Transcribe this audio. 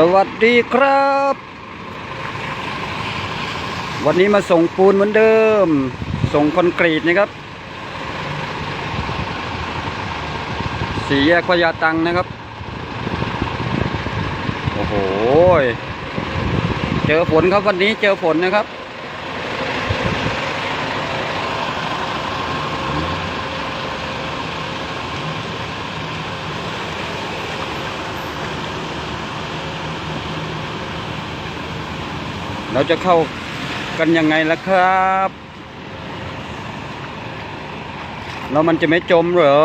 สวัสดีครับ วันนี้มาส่งปูนเหมือนเดิม ส่งคอนกรีตนะครับ สี่แยกพญาตังนะครับ โอ้โห เจอฝนครับวันนี้เจอฝนนะครับ เราจะเข้ากันยังไงล่ะครับ แล้วมันจะไม่จมเหรอ